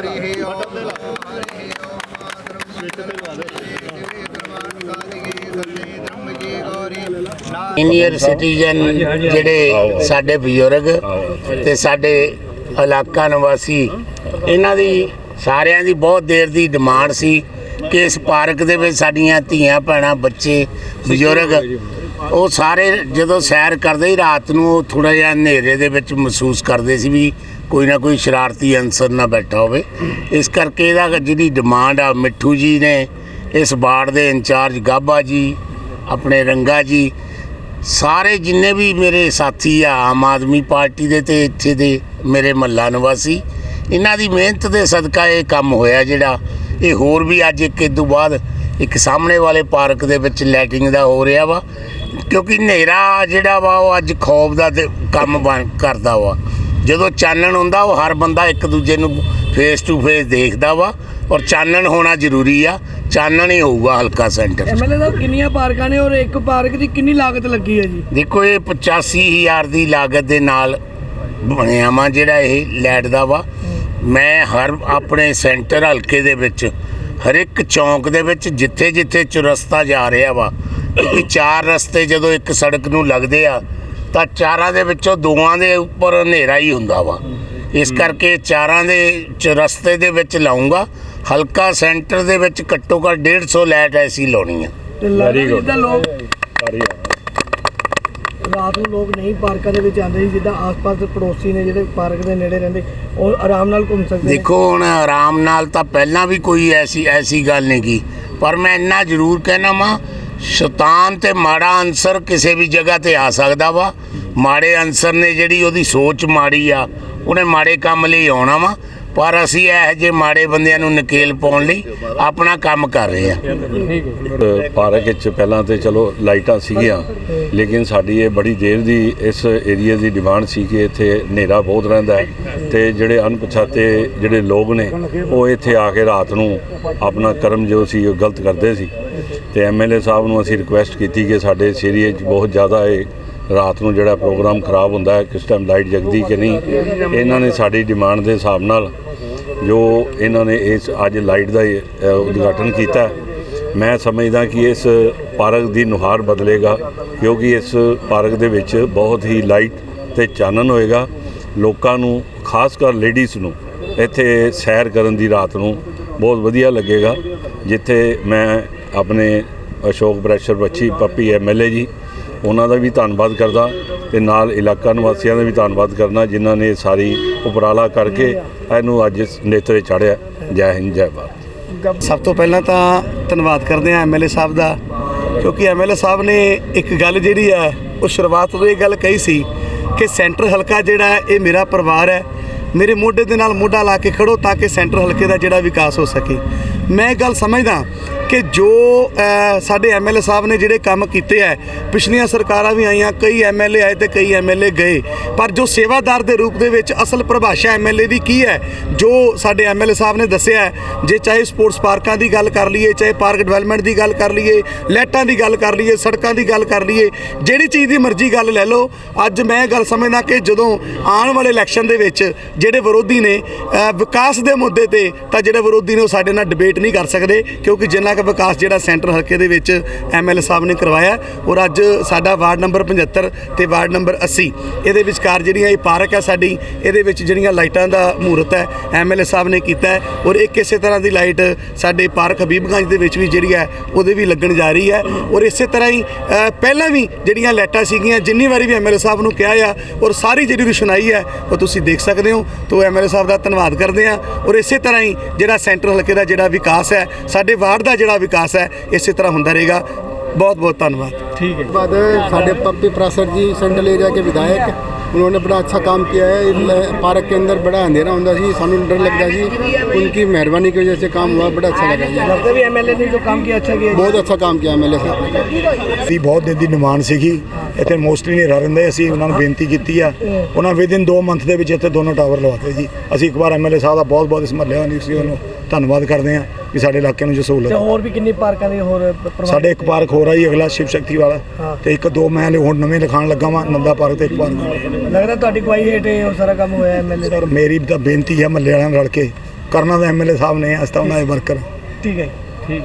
ਹਰਿ Om. Hari Om. Senior citizen ਜਿਹੜੇ ਸਾਡੇ ਬਜ਼ੁਰਗ ਤੇ ਸਾਡੇ ਇਲਾਕਾ ਨਿਵਾਸੀ ਇਹਨਾਂ ਦੀ ਸਾਰਿਆਂ ਦੀ ਬਹੁਤ ਦੇਰ ਦੀ ਡਿਮਾਂਡ ਸੀ ਕਿ ਇਸ ਪਾਰਕ ਦੇ ਵਿੱਚ ਸਾਡੀਆਂ ਧੀਆਂ ਭੈਣਾਂ ਬੱਚੇ ਬਜ਼ੁਰਗ ਉਹ ਸਾਰੇ ਜਦੋਂ ਸੈਰ ਕਰਦੇ ਹੀ ਰਾਤ ਨੂੰ ਉਹ ਥੋੜਾ ਜਿਹਾ ਹਨੇਰੇ ਦੇ ਵਿੱਚ ਮਹਿਸੂਸ ਕਰਦੇ ਸੀ ਵੀ ਕੋਈ ਨਾ ਕੋਈ ਸ਼ਰਾਰਤੀ ਅਨਸਰ ਨਾ ਬੈਠਾ ਹੋਵੇ। ਇਸ ਕਰਕੇ ਇਹਦਾ ਜਿਹੜੀ ਡਿਮਾਂਡ ਆ, ਮਿੱਠੂ ਜੀ ਨੇ ਇਸ ਵਾਰਡ ਦੇ ਇੰਚਾਰਜ ਗਾਬਾ ਜੀ, ਆਪਣੇ ਰੰਗਾ ਜੀ, ਸਾਰੇ ਜਿੰਨੇ ਵੀ ਮੇਰੇ ਸਾਥੀ ਆ, ਆਮ ਆਦਮੀ ਪਾਰਟੀ ਦੇ ਤੇ ਇੱਥੇ ਦੇ ਮੇਰੇ ਮਹੱਲਾ ਨਿਵਾਸੀ, ਇਹਨਾਂ ਦੀ ਮਿਹਨਤ ਦੇ ਸਦਕਾ ਇਹ ਕੰਮ ਹੋਇਆ ਜਿਹੜਾ, ਇਹ ਹੋਰ ਵੀ ਅੱਜ ਇੱਕ ਇਸ ਤੋਂ ਬਾਅਦ ਇੱਕ ਸਾਹਮਣੇ ਵਾਲੇ ਪਾਰਕ ਦੇ ਵਿੱਚ ਲੈਟਿੰਗ ਦਾ ਹੋ ਰਿਹਾ ਵਾ, ਕਿਉਂਕਿ ਹਨੇਰਾ ਜਿਹੜਾ ਵਾ ਉਹ ਅੱਜ ਖੌਫ ਦਾ ਤੇ ਕੰਮ ਬਣ ਕਰਦਾ ਵਾ। ਜਦੋਂ ਚਾਨਣ ਹੁੰਦਾ ਉਹ ਹਰ ਬੰਦਾ ਇੱਕ ਦੂਜੇ ਨੂੰ ਫੇਸ ਟੂ ਫੇਸ ਦੇਖਦਾ ਵਾ ਔਰ ਚਾਨਣ ਹੋਣਾ ਜ਼ਰੂਰੀ ਆ ਚਾਨਣ ਹੀ ਹੋਊਗਾ ਹਲਕਾ ਸੈਂਟਰ ਐਮਐਲਏ ਸਾਹਿਬ ਕਿੰਨੀਆਂ ਪਾਰਕਾਂ ਨੇ ਔਰ ਇੱਕ ਪਾਰਕ ਦੀ ਕਿੰਨੀ ਲਾਗਤ ਲੱਗੀ ਹੈ ਜੀ? ਦੇਖੋ ਇਹ 85000 ਦੀ ਲਾਗਤ ਦੇ ਨਾਲ ਬਣਿਆ ਵਾ ਜਿਹੜਾ ਇਹ ਲਾਈਟ ਦਾ ਵਾ। ਮੈਂ ਹਰ ਆਪਣੇ ਸੈਂਟਰ ਹਲਕੇ ਦੇ ਵਿੱਚ ਹਰ ਇੱਕ ਚੌਂਕ ਦੇ ਵਿੱਚ ਜਿੱਥੇ ਜਿੱਥੇ ਚੁਰਸਤਾ ਜਾ ਰਿਹਾ ਵਾ ਕਿਉਂਕਿ ਚਾਰ ਰਸਤੇ ਜਦੋਂ ਇੱਕ ਸੜਕ ਨੂੰ ਲੱਗਦੇ ਆ ਤਾਂ ਚਾਰਾਂ ਦੇ ਵਿੱਚੋਂ ਦੋਵਾਂ ਦੇ ਉੱਪਰ ਹਨੇਰਾ ਹੀ ਹੁੰਦਾ ਵਾ। ਇਸ ਕਰਕੇ ਚਾਰਾਂ ਦੇ ਚੁਰਸਤੇ ਦੇ ਵਿੱਚ ਲਾਉਂਗਾ ਹਲਕਾ ਸੈਂਟਰ ਦੇ ਵਿੱਚ ਘੱਟੋ ਘੱਟ 150 ਲਾਈਟ ਐਸੀ ਲਾਉਣੀ ਆ। ਜਿੱਦਾਂ ਲੋਕ ਰਾਤ ਨੂੰ ਲੋਕ ਨਹੀਂ ਪਾਰਕਾਂ ਦੇ ਵਿੱਚ ਆਉਂਦੇ ਜਿੱਦਾਂ ਆਸ-ਪਾਸ ਦੇ ਪੜੋਸੀ ਨੇ ਜਿਹੜੇ ਪਾਰਕ ਦੇ ਨੇੜੇ ਰਹਿੰਦੇ ਉਹ ਆਰਾਮ ਨਾਲ ਘੁੰਮ ਸਕਦੇ ਨੇ। ਦੇਖੋ ਹੁਣ ਆਰਾਮ ਨਾਲ ਤਾਂ ਪਹਿਲਾਂ ਵੀ ਕੋਈ ਐਸੀ ਐਸੀ ਗੱਲ ਨਹੀਂ ਕੀ ਪਰ ਮੈਂ ਇੰਨਾ ਜ਼ਰੂਰ ਕਹਿਣਾ ਵਾਂ ਸ਼ੈਤਾਨ ਤੇ ਮਾੜਾ ਅਨਸਰ ਕਿਸੇ ਵੀ ਜਗ੍ਹਾ ਤੇ ਆ ਸਕਦਾ ਵਾ। ਮਾੜੇ ਅਨਸਰ ਨੇ ਜਿਹੜੀ ਉਹਦੀ ਸੋਚ ਮਾੜੀ ਆ, ਉਹਨੇ ਮਾੜੇ ਕੰਮ ਲਈ ਆਉਣਾ ਵਾ। ਪਰ ਅਸੀਂ ਇਹੋ ਜਿਹੇ ਮਾੜੇ ਬੰਦਿਆਂ ਨੂੰ ਨਕੇਲ ਪਾਉਣ ਲਈ ਆਪਣਾ ਕੰਮ ਕਰ ਰਹੇ ਆ। ਪਾਰਕ ਵਿੱਚ ਪਹਿਲਾਂ ਤੇ ਚਲੋ ਲਾਈਟਾਂ ਸੀਗੀਆਂ, ਲੇਕਿਨ ਸਾਡੀ ਇਹ ਬੜੀ ਦੇਰ ਦੀ ਇਸ ਏਰੀਆ ਦੀ ਡਿਮਾਂਡ ਸੀ ਕਿ ਇੱਥੇ ਹਨੇਰਾ ਬਹੁਤ ਰਹਿੰਦਾ ਹੈ ਤੇ ਜਿਹੜੇ ਅਣਪਛਾਤੇ ਜਿਹੜੇ ਲੋਕ ਨੇ, ਉਹ ਇੱਥੇ ਆ ਕੇ ਰਾਤ ਨੂੰ ਆਪਣਾ ਕਰਮ ਜੋ ਸੀ, ਉਹ ਗਲਤ ਕਰਦੇ ਸੀ। ਤੇ ਐਮਐਲਏ ਸਾਹਿਬ ਨੂੰ ਅਸੀਂ ਰਿਕੁਐਸਟ ਕੀਤੀ ਕਿ ਸਾਡੇ ਇਸ ਏਰੀਏ 'ਚ ਬਹੁਤ ਜ਼ਿਆਦਾ ਇਹ ਰਾਤ ਨੂੰ ਜਿਹੜਾ ਪ੍ਰੋਗਰਾਮ ਖਰਾਬ ਹੁੰਦਾ ਹੈ, ਕਿਸ ਟਾਈਮ ਲਾਈਟ ਜਗਦੀ ਕਿ ਨਹੀਂ, ਇਹਨਾਂ ਨੇ ਸਾਡੀ ਡਿਮਾਂਡ ਦੇ ਹਿਸਾਬ ਨਾਲ ਜੋ ਇਹਨਾਂ ਨੇ ਇਸ ਅੱਜ ਲਾਈਟ ਦਾ ਉਦਘਾਟਨ ਕੀਤਾ ਮੈਂ ਸਮਝਦਾ ਕਿ ਇਸ ਪਾਰਕ ਦੀ ਨੁਹਾਰ ਬਦਲੇਗਾ, ਕਿਉਂਕਿ ਇਸ ਪਾਰਕ ਦੇ ਵਿੱਚ ਬਹੁਤ ਹੀ ਲਾਈਟ ਤੇ ਚਾਨਣ ਹੋਏਗਾ, ਲੋਕਾਂ ਨੂੰ, ਖਾਸ ਕਰ ਲੇਡੀਜ਼ ਨੂੰ, ਇੱਥੇ ਸੈਰ ਕਰਨ ਦੀ ਰਾਤ ਨੂੰ ਬਹੁਤ ਵਧੀਆ ਲੱਗੇਗਾ, ਜਿੱਥੇ ਮੈਂ ਆਪਣੇ ਅਸ਼ੋਕ ਬ੍ਰੈਸ਼ਰ ਬੱਚੀ ਪੱਪੀ ਐਮਐਲਏ ਜੀ, ਉਹਨਾਂ ਦਾ ਵੀ ਧੰਨਵਾਦ ਕਰਦਾ ਤੇ ਨਾਲ ਇਲਾਕਾ ਨਿਵਾਸੀਆਂ ਦਾ ਵੀ ਧੰਨਵਾਦ ਕਰਨਾ, ਜਿਨ੍ਹਾਂ ਨੇ ਸਾਰੀ ਉਪਰਾਲਾ ਕਰਕੇ ਇਹਨੂੰ ਅੱਜ ਨੇਤਰੇ ਚਾੜਿਆ। ਜੈ ਹਿੰਦ, ਜੈ ਭਾਰਤ। ਸਭ ਤੋਂ ਪਹਿਲਾਂ ਤਾਂ ਧੰਨਵਾਦ ਕਰਦੇ ਹਾਂ ਐਮਐਲਏ ਸਾਹਿਬ ਦਾ, ਕਿਉਂਕਿ ਐਮਐਲਏ ਸਾਹਿਬ ਨੇ ਇੱਕ ਗੱਲ ਜਿਹੜੀ ਹੈ, ਉਹ ਸ਼ੁਰੂਆਤ ਤੋਂ ਇਹ ਗੱਲ ਕਹੀ ਸੀ ਕਿ ਸੈਂਟਰ ਹਲਕਾ ਜਿਹੜਾ ਇਹ ਮੇਰਾ ਪਰਿਵਾਰ ਹੈ। ਮੇਰੇ ਮੋਢੇ ਦੇ ਨਾਲ ਮੋਢਾ ਲਾ ਕੇ ਖੜੋ ਤਾਂ ਕਿ ਸੈਂਟਰ ਹਲਕੇ ਦਾ ਜਿਹੜਾ ਵਿਕਾਸ ਹੋ ਸਕੇ। ਮੈਂ ਇਹ ਗੱਲ ਸਮਝਦਾ ਕਿ ਜੋ ਅ, ਸਾਡੇ ਐਮਐਲਏ ਸਾਹਿਬ ਨੇ ਜਿਹੜੇ ਕੰਮ ਕੀਤੇ ਹੈ ਪਿਛਲੀਆਂ ਸਰਕਾਰਾਂ ਵੀ ਆਈਆਂ ਕਈ ਐਮਐਲਏ ਆਏ ਤੇ ਕਈ ਐਮਐਲਏ ਗਏ। ਪਰ ਜੋ ਸੇਵਾਦਾਰ ਦੇ ਰੂਪ ਦੇ ਵਿੱਚ ਅਸਲ ਪਰਿਭਾਸ਼ਾ ਐਮਐਲਏ ਦੀ ਕੀ ਹੈ ਜੋ ਸਾਡੇ ਐਮਐਲਏ ਸਾਹਿਬ ਨੇ ਦੱਸਿਆ ਜੇ ਚਾਹੇ ਸਪੋਰਟਸ ਪਾਰਕਾਂ ਦੀ ਗੱਲ ਕਰ ਲਈਏ ਚਾਹੇ ਪਾਰਕ ਡਿਵੈਲਪਮੈਂਟ ਦੀ ਗੱਲ ਕਰ ਲਈਏ ਲੈਟਾਂ ਦੀ ਗੱਲ ਕਰ ਲਈਏ ਸੜਕਾਂ ਦੀ ਗੱਲ ਕਰ ਲਈਏ ਜਿਹੜੀ ਚੀਜ਼ ਦੀ ਮਰਜ਼ੀ ਗੱਲ ਲੈ ਲਓ ਅੱਜ ਮੈਂ ਇਹ ਗੱਲ ਸਮਝਦਾ ਕਿ ਜਦੋਂ ਆਉਣ ਵਾਲੇ ਇਲੈਕਸ਼ਨ ਦੇ ਵਿੱਚ ਜਿਹੜੇ ਵਿਰੋਧੀ ਨੇ ਵਿਕਾਸ ਦੇ ਮੁੱਦੇ ਤੇ ਤਾਂ ਜਿਹੜੇ ਵਿਰੋਧੀ ਨੇ ਉਹ ਸਾਡੇ ਨਾਲ ਡਿਬੇਟ ਨਹੀਂ ਕਰ ਸਕਦੇ ਕਿਉਂਕਿ ਜਿੰਨਾ ਕੁ ਵਿਕਾਸ ਜਿਹੜਾ ਸੈਂਟਰ ਹਲਕੇ ਦੇ ਵਿੱਚ ਐਮਐਲਏ ਸਾਹਿਬ ਨੇ ਕਰਵਾਇਆ ਔਰ ਅੱਜ ਸਾਡਾ ਵਾਰਡ ਨੰਬਰ 75 ਤੇ ਵਾਰਡ ਨੰਬਰ 80 ਇਹਦੇ ਵਿਚਕਾਰ ਜਿਹੜੀਆਂ ਇਹ ਪਾਰਕ ਹੈ ਸਾਡੀ, ਇਹਦੇ ਵਿੱਚ ਜਿਹੜੀਆਂ ਲਾਈਟਾਂ ਦਾ ਮਹੂਰਤ ਹੈ ਐਮਐਲਏ ਸਾਹਿਬ ਨੇ ਕੀਤਾ ਔਰ ਇੱਕ ਇਸੇ ਤਰ੍ਹਾਂ ਦੀ ਲਾਈਟ ਸਾਡੇ ਪਾਰਕ ਹਬੀਬਗੰਜ ਦੇ ਵਿੱਚ ਵੀ ਜਿਹੜੀ ਹੈ, ਉਹਦੇ ਵੀ ਲੱਗਣ ਜਾ ਰਹੀ ਹੈ ਔਰ ਇਸੇ ਤਰ੍ਹਾਂ ਹੀ ਪਹਿਲਾਂ ਵੀ ਜਿਹੜੀਆਂ ਲਾਈਟਾਂ ਸੀਗੀਆਂ, ਜਿੰਨੀ ਵਾਰੀ ਵੀ ਐਮਐਲਏ ਸਾਹਿਬ ਨੂੰ ਕਿਹਾ ਆ ਔਰ ਸਾਰੀ ਜਿਹੜੀ ਰੁਸ਼ਨਾਈ ਹੈ, ਉਹ ਤੁਸੀਂ ਦੇਖ ਸਕਦੇ ਹੋ। ਤੋਂ ਐਮਐਲਏ ਸਾਹਿਬ ਦਾ ਧੰਨਵਾਦ ਕਰਦੇ ਆ ਔਰ ਇਸੇ ਤਰ੍ਹਾਂ ਹੀ ਜਿਹੜਾ ਸੈਂਟਰ ਹਲਕੇ ਦਾ ਜਿਹੜਾ ਵਿਕਾਸ ਹੈ, ਸਾਡੇ ਵਾਰਡ ਦਾ ਜਿਹੜਾ ਵਿਕਾਸ ਹੈ ਇਸੇ ਤਰ੍ਹਾਂ ਹੁੰਦਾ ਰਹੇਗਾ ਬਹੁਤ ਬਹੁਤ ਧੰਨਵਾਦ बाद साढ़े पप्पी प्रासर जी सेंट्रल एरिया के विधायक उन्होंने बड़ा अच्छा काम किया है इल- पार्क के अंदर बड़ा अंधेरा होता जी सानू डर लगता जी उनकी मेहरबानी की वजह से काम हुआ बड़ा अच्छा लगा जी ਲੱਗਦਾ ਵੀ ਐਮਐਲਏ ਨੇ ਜੋ ਕੰਮ ਕੀਤਾ ਅੱਛਾ ਕੀਤਾ बहुत अच्छा काम किया एम एल साहब ने ਸੀ ਬਹੁਤ ਦਿਨ ਦੀ ਡਿਮਾਂਡ ਸੀਗੀ ਇੱਥੇ ਮੋਸਟਲੀ ਹਨੇਰਾ ਰਹਿੰਦਾ ਅਸੀਂ ਉਹਨਾਂ ਨੂੰ ਬੇਨਤੀ ਕੀਤੀ ਆ। ਉਹਨਾਂ ਵਿਦਿਨ 2 ਮੰਥ ਦੇ ਵਿੱਚ ਇੱਥੇ ਦੋਨੋਂ ਟਾਵਰ ਲਵਾਤੇ ਜੀ। ਅਸੀਂ ਇੱਕ ਵਾਰ ਐਮਐਲਏ ਸਾਹਿਬ ਦਾ ਬਹੁਤ ਬਹੁਤ ਇਸ ਮਹੱਲੇ ਵਾਸੀ ਉਹਨੂੰ ਧੰਨਵਾਦ ਕਰਦੇ ਆ ਕਿ ਸਾਡੇ ਇਲਾਕੇ ਨੂੰ ਜੋ ਤੇ ਸਹੂਲਤ ਹੋਰ ਵੀ ਕਿੰਨੀ ਪਾਰਕਾਂ ਦੇ ਹੋਰ ਸਾਡੇ ਇੱਕ ਪਾਰਕ ਹੋ ਰਹੀ ਅਗਲਾ ਸ਼ਿਵ ਸ਼ਕਤੀ। ਵਾਲਾ। ਤੇ ਇੱਕ ਦੋ ਮੈਂ ਹੁਣ ਨਵੇਂ ਲਿਖਾਣ ਲੱਗਾ ਵਾਂ ਨੰਦਾ ਪਾਰਕ ਤੇ ਇੱਕ ਪਾਰਕ ਲੱਗਦਾ ਤੁਹਾਡੀ ਕੋਈ ਹੇਠ ਇਹ ਸਾਰਾ ਕੰਮ ਹੋਇਆ ਐਮਐਲਏ ਪਰ ਮੇਰੀ ਤਾਂ ਬੇਨਤੀ ਹੈ ਮਹੱਲੇ ਵਾਲਿਆਂ ਨਾਲ ਰਲ ਕੇ। ਕਰਨਾ ਤਾਂ ਐਮਐਲਏ ਸਾਹਿਬ ਨੇ ਅਸੀਂ ਤਾਂ ਉਹਨਾਂ ਦੇ ਵਰਕਰ ਠੀਕ ਹੈ